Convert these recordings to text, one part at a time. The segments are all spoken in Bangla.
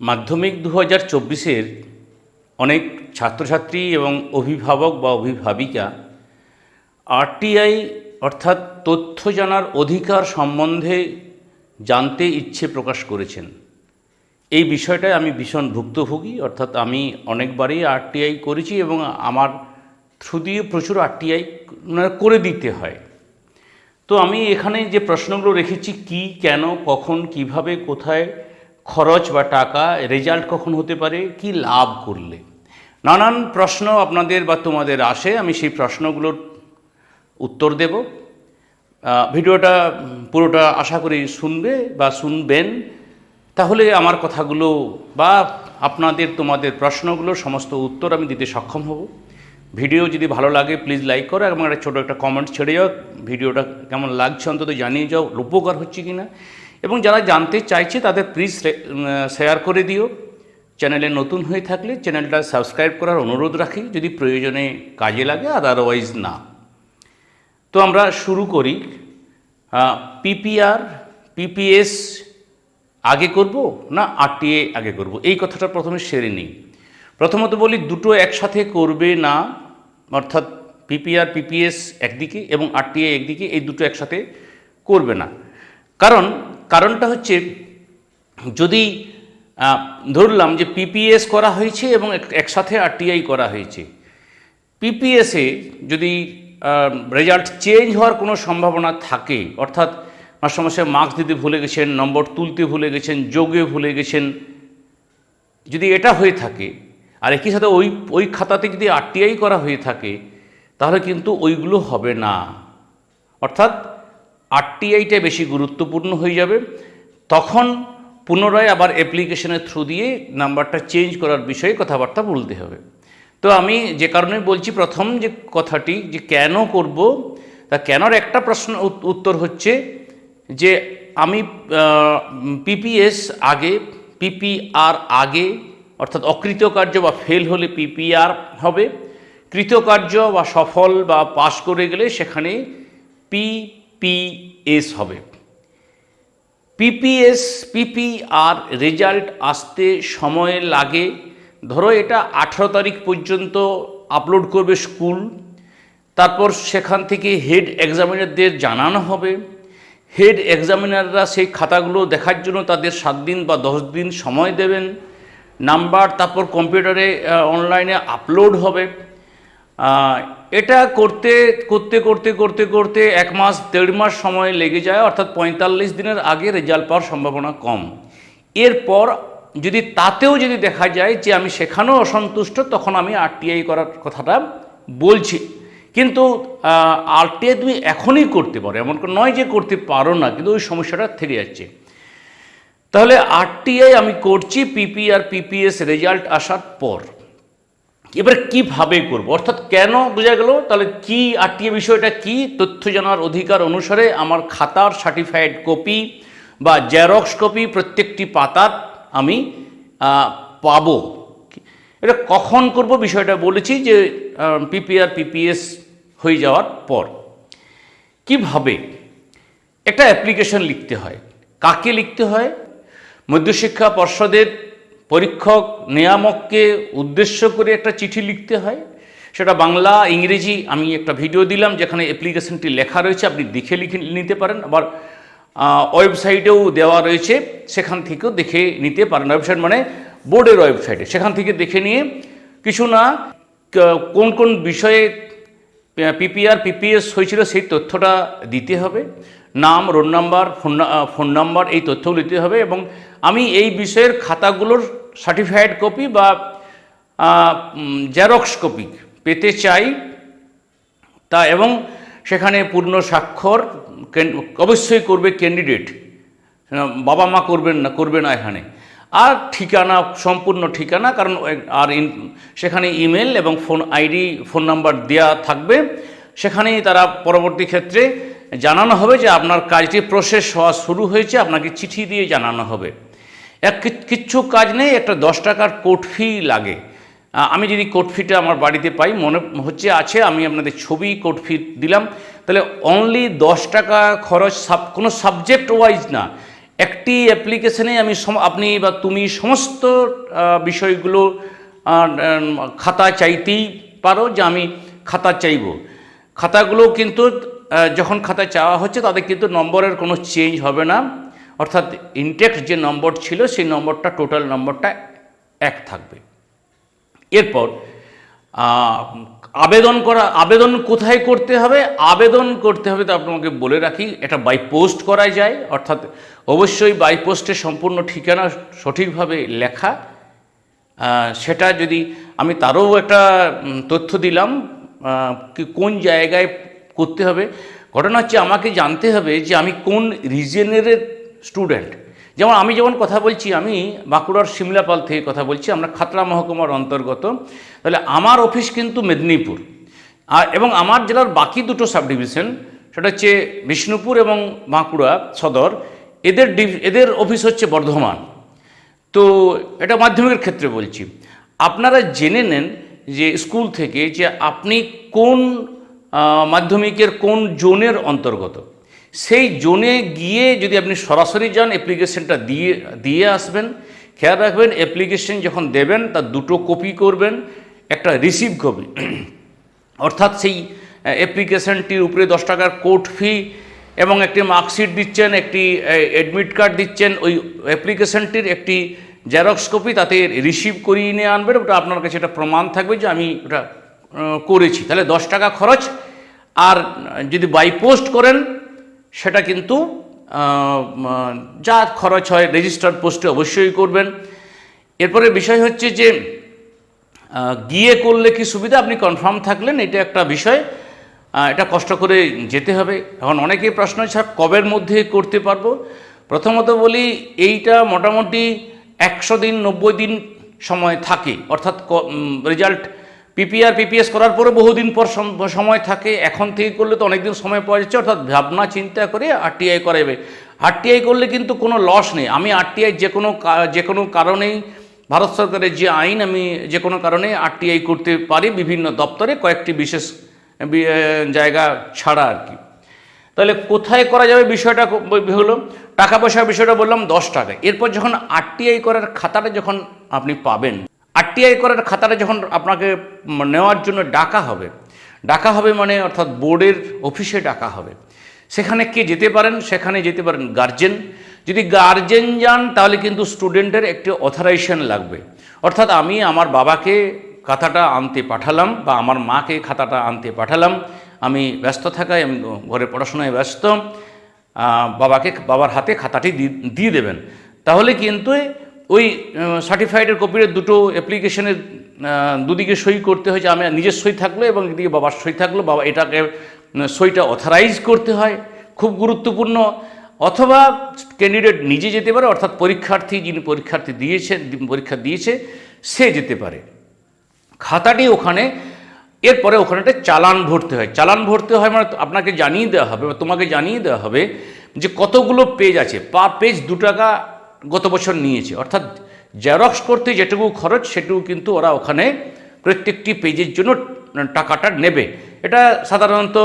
মাধ্যমিক দু হাজার চব্বিশের অনেক ছাত্রছাত্রী এবং অভিভাবক বা অভিভাবিকা আরটিআই অর্থাৎ তথ্য জানার অধিকার সম্বন্ধে জানতে ইচ্ছে প্রকাশ করেছেন। এই বিষয়টায় আমি ভীষণ ভুক্তভোগী, অর্থাৎ আমি অনেকবারই আরটিআই করেছি এবং আমার থ্রু দিয়ে প্রচুর আরটিআই করে দিতে হয়। তো আমি এখানে যে প্রশ্নগুলো রেখেছি, কি, কেন, কখন, কীভাবে, কোথায় খরচ বা টাকা রেজাল্ট কখন হতে পারে? কি লাভ করলে? নানান প্রশ্ন আপনাদের বা তোমাদের আসে, আমি সেই প্রশ্নগুলোর উত্তর দেব। ভিডিওটা পুরোটা আশা করি শুনবে বা শুনবেন। তাহলে আমার কথাগুলো বা আপনাদের, তোমাদের প্রশ্নগুলো, সমস্ত উত্তর আমি দিতে সক্ষম হব। ভিডিও যদি ভালো লাগে প্লিজ লাইক করো। এবং একটা ছোটো একটা কমেন্ট ছেড়ে যাও। ভিডিওটা কেমন লাগছে, অন্তত জানিয়ে যাও। উপকার হচ্ছে কি না এবং যারা জানতে চাইছে, তাদের প্লিজ শেয়ার করে দিও। চ্যানেলে নতুন হয়ে থাকলে চ্যানেলটা সাবস্ক্রাইব করার অনুরোধ রাখি, যদি প্রয়োজনে কাজে লাগে আদারওয়াইজ না। তো আমরা শুরু করি। পিপিআর পিপিএস আগে করব না আরটিএ আগে করব? এই কথাটা প্রথমে সেরে নিই। প্রথমত বলি, দুটো একসাথে করবে না, অর্থাৎ পিপিআর পিপিএস একদিকে এবং আরটিএ একদিকে, এই দুটো একসাথে করবে না। কারণ কারণটা হচ্ছে, যদি ধরলাম যে পিপিএস করা হয়েছে এবং এক- একসাথে আরটিআই করা হয়েছে। পিপিএসে যদি রেজাল্ট চেঞ্জ হওয়ার কোনো সম্ভাবনা থাকে, অর্থাৎ মাস্টারমশাই মার্কস দিতে ভুলে গেছেন নম্বর তুলতে ভুলে গেছেন, যোগে ভুলে গেছেন, যদি এটা হয়ে থাকে, আর একই সাথে ওই ওই খাতাতে যদি আরটিআই করা হয়ে থাকে, তাহলে কিন্তু ওইগুলো হবে না। অর্থাৎ আরটিআইটা বেশি গুরুত্বপূর্ণ হয়ে যাবে। তখন পুনরায় আবার অ্যাপ্লিকেশনের থ্রু দিয়ে নাম্বারটা চেঞ্জ করার বিষয়ে কথাবার্তা বলতে হবে। তো আমি যে কারণে বলছি, প্রথম যে কথাটি যে কেন করব, তা কেনর একটা প্রশ্ন উত- উত্তর হচ্ছে যে আমি পিপিএস আগে পিপিআর আগে, অর্থাৎ অকৃতকার্য বা ফেল হলে পিপিআর হবে। কৃতকার্য বা সফল বা পাশ করে গেলে সেখানে পিপিএস হবে। পিপিএস পিপিআর রেজাল্ট আসতে সময় লাগে। ধরো এটা আঠারো তারিখ পর্যন্ত আপলোড করবে স্কুল তারপর সেখান থেকে হেড এক্সামিনারদের জানানো হবে। হেড এক্সামিনাররা সেই খাতাগুলো দেখার জন্য তাদের সাত দিন বা দশ দিন সময় দেবেন। নাম্বার তারপর কম্পিউটারে অনলাইনে আপলোড হবে। এটা করতে করতে করতে করতে করতে এক মাস, দেড় মাস সময় লেগে যায়, অর্থাৎ পঁয়তাল্লিশ দিনের আগে রেজাল্ট পাওয়ার সম্ভাবনা কম। এরপর যদি তাতেও যদি দেখা যায় যে আমি সেখানেও অসন্তুষ্ট, তখন আমি আরটিআই করার কথাটা বলছি। কিন্তু আরটিআই তুমি এখনই করতে পারো, এমন নয় যে করতে পারো না, কিন্তু ওই সমস্যাটা থেকে যাচ্ছে। তাহলে আরটিআই আমি করছি, পিপি আর পিপিএস রেজাল্ট আসার পর। এবার কীভাবে করব? অর্থাৎ কেন বোঝা গেল, তাহলে কি আরটিএ বিষয়টা কি? তথ্য জানার অধিকার অনুসারে আমার খাতার সার্টিফাইড কপি বা জেরক্স কপি প্রত্যেকটি পাতার আমি পাবো। এটা কখন করব বিষয়টা বলেছি যে পিপিআর পিপিএস হয়ে যাওয়ার পর। কীভাবে? একটা অ্যাপ্লিকেশন লিখতে হয়। কাকে লিখতে হয়? মধ্যশিক্ষা পর্ষদের পরীক্ষক, নিয়ামককে উদ্দেশ্য করে একটা চিঠি লিখতে হয়। সেটা বাংলা, ইংরেজি, আমি একটা ভিডিও দিলাম যেখানে অ্যাপ্লিকেশনটি লেখা রয়েছে, আপনি দেখে লিখে নিতে পারেন। আবার ওয়েবসাইটেও দেওয়া রয়েছে, সেখান থেকেও দেখে নিতে পারেন। ওয়েবসাইট মানে বোর্ডের ওয়েবসাইটে। সেখান থেকে দেখে নিয়ে, কিছু না কোন কোন বিষয়ে পিপিআর, পিপিএস হয়েছিল সেই তথ্যটা দিতে হবে। নাম, roll number, phone phone number এই তথ্যও দিতে হবে এবং আমি এই বিষয়ের খাতাগুলোর সার্টিফাইড কপি বা জেরক্স কপি পেতে চাই। তা এবং সেখানে পূর্ণ স্বাক্ষর অবশ্যই করবে ক্যান্ডিডেট বাবা মা করবেন না করবে না এখানে। আর ঠিকানা, সম্পূর্ণ ঠিকানা, কারণ আর সেখানে ইমেল এবং ফোন আইডি, ফোন নাম্বার দেওয়া থাকবে। সেখানেই তারা পরবর্তী ক্ষেত্রে জানানো হবে যে আপনার কাজটি প্রসেস হওয়া শুরু হয়েছে, আপনাকে চিঠি দিয়ে জানানো হবে। এক কিচ্ছু কাজ নেই, একটা দশ টাকার কোর্ট ফি লাগে। আমি যদি কোর্ট ফিটা আমার বাড়িতে পাই, মনে হচ্ছে আছে, আমি আপনাদের ছবি কোর্ট ফি দিলাম। তাহলে অনলি দশ টাকা খরচ, সাব, কোনো সাবজেক্ট ওয়াইজ না। একটি অ্যাপ্লিকেশনে আমি আপনি বা তুমি সমস্ত বিষয়গুলো খাতা চাইতেই পারো যে আমি খাতা চাইব। খাতাগুলো কিন্তু যখন খাতা চাওয়া হচ্ছে তাদের কিন্তু নম্বরের কোনো চেঞ্জ হবে না। অর্থাৎ ইনটেক্ট যে নম্বর ছিল সেই নম্বরটা টোটাল নম্বরটা এক থাকবে। এরপর আবেদন করা, আবেদন কোথায় করতে হবে? আবেদন করতে হবে, তো আপনাকে বলে রাখি, এটা বাই পোস্ট করা যায়। অর্থাৎ অবশ্যই বাই পোস্টে সম্পূর্ণ ঠিকানা সঠিকভাবে লেখা। সেটা যদি আমি তারও একটা তথ্য দিলাম কি কোন জায়গায় করতে হবে। ঘটনা হচ্ছে, আমাকে জানতে হবে যে আমি কোন রিজনের স্টুডেন্ট যেমন আমি যেমন কথা বলছি, আমি বাঁকুড়ার সিমলাপাল থেকে কথা বলছি, আমরা খাতড়া মহকুমার অন্তর্গত। তাহলে আমার অফিস কিন্তু মেদিনীপুর। আর এবং আমার জেলার বাকি দুটো সাব ডিভিশন সেটা হচ্ছে বিষ্ণুপুর এবং বাঁকুড়া সদর। এদের এদের অফিস হচ্ছে বর্ধমান। তো এটা মাধ্যমিকের ক্ষেত্রে বলছি। আপনারা জেনে নেন যে স্কুল থেকে যে আপনি কোন মাধ্যমিকের কোন জোনের অন্তর্গত। সেই জোনে গিয়ে যদি আপনি সরাসরি যান অ্যাপ্লিকেশনটা দিয়ে দিয়ে আসবেন। খেয়াল রাখবেন অ্যাপ্লিকেশন যখন দেবেন, তার দুটো কপি করবেন, একটা রিসিভ কপি অর্থাৎ সেই অ্যাপ্লিকেশনটির উপরে দশ টাকার কোর্ট ফি এবং একটি মার্কশিট দিচ্ছেন, একটি অ্যাডমিট কার্ড দিচ্ছেন, ওই অ্যাপ্লিকেশনটির একটি জেরক্স কপি তাতে রিসিভ করিয়ে নিয়ে আনবেন। ওটা আপনার কাছে একটা প্রমাণ থাকবে যে আমি ওটা করেছি। তাহলে দশ টাকা খরচ। আর যদি বাই পোস্ট করেন সেটা কিন্তু যা খরচ হয় রেজিস্টার্ড পোস্টে অবশ্যই করবেন। এরপরে বিষয় হচ্ছে যে গিয়ে করলে কি সুবিধা? আপনি কনফার্ম থাকলেন, এটা একটা বিষয়। এটা কষ্ট করে যেতে হবে। এখন অনেকেই প্রশ্ন স্যার, কবের মধ্যে করতে পারব? প্রথমত বলি, এইটা মোটামুটি একশো দিন, নব্বই দিন সময় থাকে। অর্থাৎ রেজাল্ট পিপিআর পিপিএস করার পরে বহুদিন পর সম- সময় থাকে। এখন থেকে করলে তো অনেকদিন সময় পাওয়া যাচ্ছে, অর্থাৎ ভাবনা, চিন্তা করে আরটিআই করাবে আরটিআই করলে কিন্তু কোনো লস নেই। আমি আরটিআই যে কোনো যে কোনো কারণেই ভারত সরকারের যে আইন, আমি যে কোনো কারণে আরটিআই করতে পারি বিভিন্ন দপ্তরে, কয়েকটি বিশেষ জায়গা ছাড়া আর কি। তাহলে কোথায় করা যাবে বিষয়টা হলো, টাকা পয়সার বিষয়টা বললাম দশ টাকা এরপর যখন আরটিআই করার খাতাটা যখন আপনি পাবেন আরটিআই করার খাতাটা যখন আপনাকে নেওয়ার জন্য ডাকা হবে ডাকা হবে মানে অর্থাৎ বোর্ডের অফিসে ডাকা হবে। সেখানে কে যেতে পারেন? সেখানে যেতে পারেন গার্জেন। যদি গার্জেন যান, তাহলে কিন্তু স্টুডেন্টের একটি অথরাইজেশন লাগবে। অর্থাৎ আমি আমার বাবাকে খাতাটা আনতে পাঠালাম বা আমার মাকে খাতাটা আনতে পাঠালাম। আমি ব্যস্ত থাকায়, আমি ঘরে পড়াশোনায় ব্যস্ত। বাবাকে, বাবার হাতে খাতাটি দিয়ে দেবেন। তাহলে কিন্তু ওই সার্টিফাইডের কপির দুটো অ্যাপ্লিকেশনের দুদিকে সই করতে হয় যে আমি নিজের সই থাকল এবং এদিকে বাবার সই থাকল, বাবা এটাকে সইটা অথরাইজ করতে হয়। খুব গুরুত্বপূর্ণ। অথবা ক্যান্ডিডেট নিজে যেতে পারে, অর্থাৎ পরীক্ষার্থী যিনি পরীক্ষার্থী দিয়েছে, পরীক্ষা দিয়েছে, সে যেতে পারে। খাতাটি ওখানে, এরপরে ওখানে একটা চালান ভরতে হয়। চালান ভরতে হয় মানে আপনাকে জানিয়ে দেওয়া হবে বা তোমাকে জানিয়ে দেওয়া হবে যে কতগুলো পেজ আছে। পা পেজ দু টাকা গত বছর নিয়েছে। অর্থাৎ জেরক্স করতে যেটুকু খরচ, সেটুকু কিন্তু ওরা ওখানে প্রত্যেকটি পেজের জন্য টাকাটা নেবে। এটা সাধারণত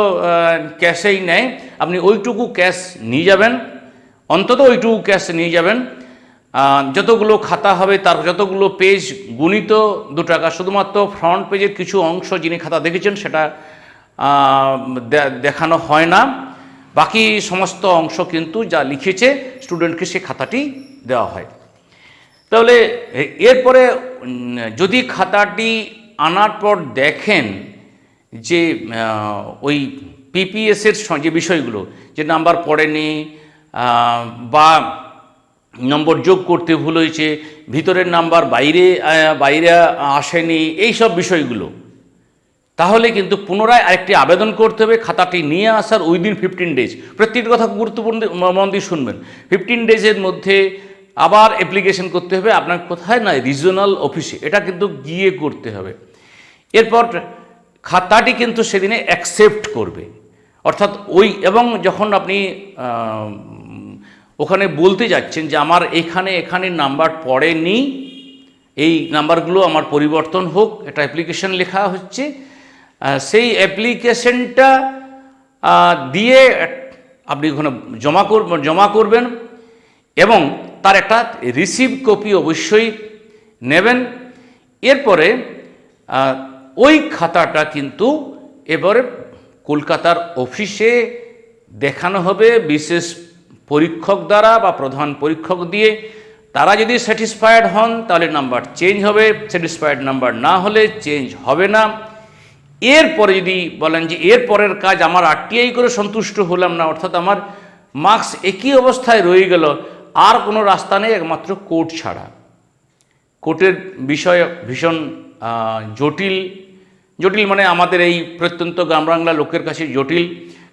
ক্যাশেই নেয়। আপনি ওইটুকু ক্যাশ নিয়ে যাবেন, অন্তত ওইটুকু ক্যাশ নিয়ে যাবেন। যতগুলো খাতা হবে, তার যতগুলো পেজ গুণিত দু টাকা, শুধুমাত্র ফ্রন্ট পেজের কিছু অংশ যিনি খাতা দেখেছেন, সেটা দেখানো হয় না। বাকি সমস্ত অংশ কিন্তু যা লিখেছে স্টুডেন্টকে সে খাতাটি দেওয়া হয়। তাহলে এরপরে যদি খাতাটি আনার পর দেখেন যে ওই পিপিএসের যে বিষয়গুলো, যে নাম্বার পড়েনি বা নম্বর যোগ করতে ভুল হয়েছে, ভিতরের নাম্বার বাইরে বাইরে আসেনি, এই সব বিষয়গুলো, তাহলে কিন্তু পুনরায় আরেকটি আবেদন করতে হবে, খাতাটি নিয়ে আসার উইদিন ফিফটিন ডেজ প্রত্যেকটি কথা গুরুত্বপূর্ণ মন দিয়ে শুনবেন। ফিফটিন ডেজের মধ্যে আবার অ্যাপ্লিকেশন করতে হবে, আপনার কোথায় না রিজনাল অফিসে এটা কিন্তু গিয়ে করতে হবে। এরপর খাতাটি কিন্তু সেদিনে অ্যাকসেপ্ট করবে। অর্থাৎ ওই, এবং যখন আপনি ওখানে বলতে যাচ্ছেন যে আমার এখানে এখানে নাম্বার পড়েনি, এই নাম্বারগুলো আমার পরিবর্তন হোক, এটা অ্যাপ্লিকেশন লেখা হচ্ছে সেই অ্যাপ্লিকেশনটা দিয়ে আপনি ওখানে জমা কর, জমা করবেন, এবং তার একটা রিসিভ কপি অবশ্যই নেবেন। এরপরে ওই খাতাটা কিন্তু এবারে কলকাতার অফিসে দেখানো হবে, বিশেষ পরীক্ষক দ্বারা বা প্রধান পরীক্ষক দিয়ে। তারা যদি স্যাটিসফাইড হন, তাহলে নাম্বার চেঞ্জ হবে। স্যাটিসফাইড নাম্বার না হলে চেঞ্জ হবে না। এরপরে যদি বলেন যে এর পরের কাজ আমার আরটিআই করে সন্তুষ্ট হলাম না, অর্থাৎ আমার মার্কস একই অবস্থায় রয়ে গেল আর কোনো রাস্তা নেই, একমাত্র কোর্ট ছাড়া। কোর্টের বিষয় ভীষণ জটিল। জটিল মানে আমাদের এই প্রত্যন্ত গ্রাম বাংলা লোকের কাছে জটিল,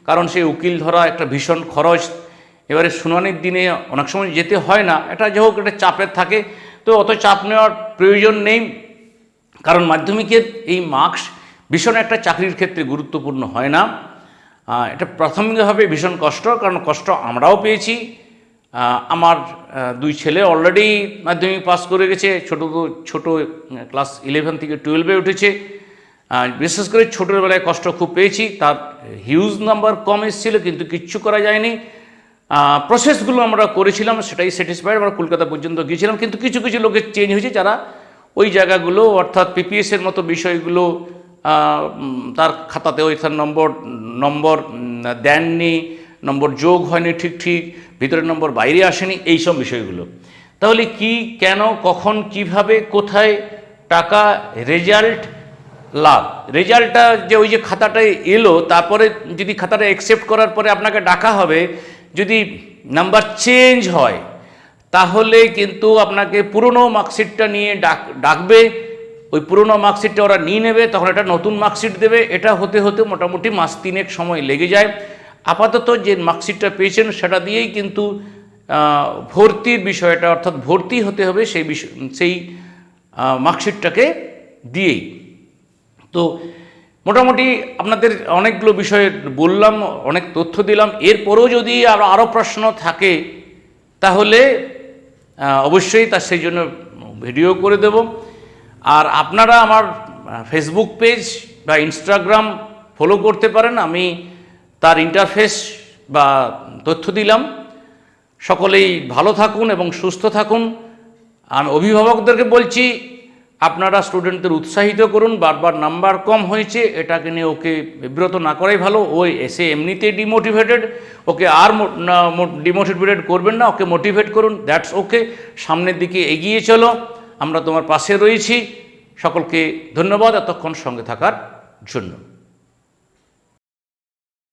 কারণ সেই উকিল ধরা একটা ভীষণ খরচ। এবারে শুনানির দিনে অনেক সময় যেতে হয় না, এটা যে হোক, একটা চাপের থাকে। তো অত চাপ নেওয়ার প্রয়োজন নেই, কারণ মাধ্যমিকের এই মার্কস ভীষণ একটা চাকরির ক্ষেত্রে গুরুত্বপূর্ণ হয় না। এটা প্রাথমিকভাবে ভীষণ কষ্ট, কারণ কষ্ট আমরাও পেয়েছি। আমার দুই ছেলে অলরেডি মাধ্যমিক পাস করে গেছে ছোটো ছোটো ক্লাস ইলেভেন থেকে টুয়েলভে উঠেছে। বিশেষ করে ছোটোবেলায় কষ্ট খুব পেয়েছি, তার হিউজ নাম্বার কম এসেছিল, কিন্তু কিচ্ছু করা যায়নি। প্রসেসগুলো আমরা করেছিলাম, সেটাই স্যাটিসফাইড আমরা কলকাতা পর্যন্ত গিয়েছিলাম, কিন্তু কিছু কিছু লোকের চেঞ্জ হয়েছে, যারা ওই জায়গাগুলো, অর্থাৎ পিপিএসের মতো বিষয়গুলো তার খাতাতে ওই তার নম্বর নম্বর দেননি। নম্বর যোগ হয়নি ঠিক ঠিক, ভিতরের নম্বর বাইরে আসেনি, এই সব বিষয়গুলো। তাহলে কি, কেন, কখন, কীভাবে, কোথায় টাকা রেজাল্ট লাভ? রেজাল্টটা যে ওই যে খাতাটা এলো, তারপরে যদি খাতাটা অ্যাকসেপ্ট করার পরে আপনাকে ডাকা হবে, যদি নাম্বার চেঞ্জ হয়, তাহলে কিন্তু আপনাকে পুরনো মার্কশিটটা নিয়ে ডাক, ডাকবে। ওই পুরনো মার্কশিটটা ওরা নিয়ে নেবে, তখন একটা নতুন মার্কশিট দেবে। এটা হতে হতে মোটামুটি মাস তিনেক সময় লেগে যায়। আপাতত যে মার্কশিটটা পেয়েছেন সেটা দিয়েই কিন্তু ভর্তির বিষয়টা, অর্থাৎ ভর্তি হতে হবে সেই বিষয় সেই মার্কশিটটাকে দিয়েই। তো মোটামুটি আপনাদের অনেকগুলো বিষয়ে বললাম, অনেক তথ্য দিলাম। এরপরেও যদি আরও আরও প্রশ্ন থাকে, তাহলে অবশ্যই তার সেই জন্য ভিডিও করে দেব। আর আপনারা আমার ফেসবুক পেজ বা ইনস্টাগ্রাম ফলো করতে পারেন। আমি তার ইন্টারফেস বা তথ্য দিলাম। সকলেই ভালো থাকুন এবং সুস্থ থাকুন। আমি অভিভাবকদেরকে বলছি, আপনারা স্টুডেন্টদের উৎসাহিত করুন। বারবার নাম্বার কম হয়েছে, এটাকে নিয়ে ওকে বিব্রত না করাই ভালো। ওই এসে এমনিতেই ডিমোটিভেটেড ওকে আর ডিমোটিভেটেড করবেন না, ওকে মোটিভেট করুন। দ্যাটস ওকে সামনের দিকে এগিয়ে চলো। আমরা তোমার পাশে রয়েছি। সকলকে ধন্যবাদ। এতক্ষণ সঙ্গে থাকার জন্য।